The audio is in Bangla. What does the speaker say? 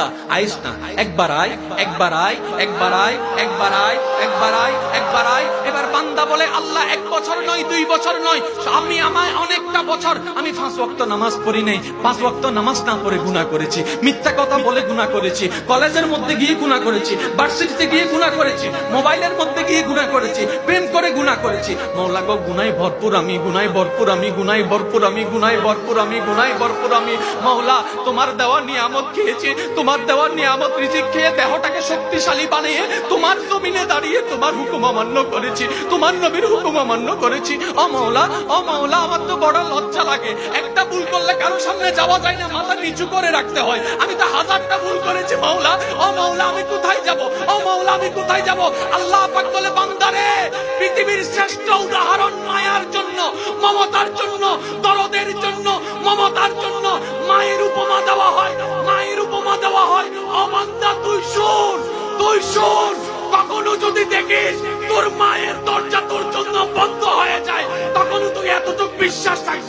বান্দা আইস না। একবার আয় একবার আয় একবার আয় একবার আয় একবার আয় একবার আল্লাহ, এক বছর নয়, দুই বছর নয়। আমি আমায় অনেকটা বছর, আমি পাঁচ ওয়াক্ত নামাজ পড়ি নাই। পাঁচ ওয়াক্ত নামাজ না পড়ে গুনাহ করেছি। মিথ্যা কথা বলে গুনাহ করেছি। কলেজের মধ্যে গিয়ে গুনাহ করেছি। ভার্সিটিতে গিয়ে গুনাহ করেছি। মোবাইলের মধ্যে গিয়ে গুনাহ করেছি। প্রেম করে গুনাহ করেছি। মৌলা গো গুনাই ভরপুর আমি গুনাই ভরপুর আমি গুনাই ভরপুর আমি গুনাই ভরপুর আমি গুনাই ভরপুর আমি। মৌলা, তোমার দেওয়া নিয়ামত খেয়েছি। তোমার দেওয়া নিয়ামত রিজিক খেয়ে দেহটাকে শক্তিশালী বানিয়ে তোমার জমিনে দাঁড়িয়ে তোমার হুকুম অমান্য করেছি। তোমার নবীর হুকুম অমান্য করেছি। ও মৌলা আমার তো বড় লজ্জা লাগে। একটা ভুল করলে কারও সামনে যাওয়া যায় না, মাথা নিচু করে রাখতে হয়। আমি তো হাজারটা ভুল করেছি, মৌলা। ও মৌলা, আমি কোথায় যাব? ও মৌলা, আমি কোথায় যাব? আল্লাহ পাক বলে, বান্দারে, পৃথিবীর শ্রেষ্ঠ উদাহরণ মায়ার জন্য, মমতার জন্য, দরদের জন্য, মমতার জন্য মায়ের উপমা দেওয়া হয়। মায়ের উপমা দেওয়া হয়। অবান্দা তুই শোন তুই শোন। কখনো যদি দেখিস তোর বিশ্বাস রাখবি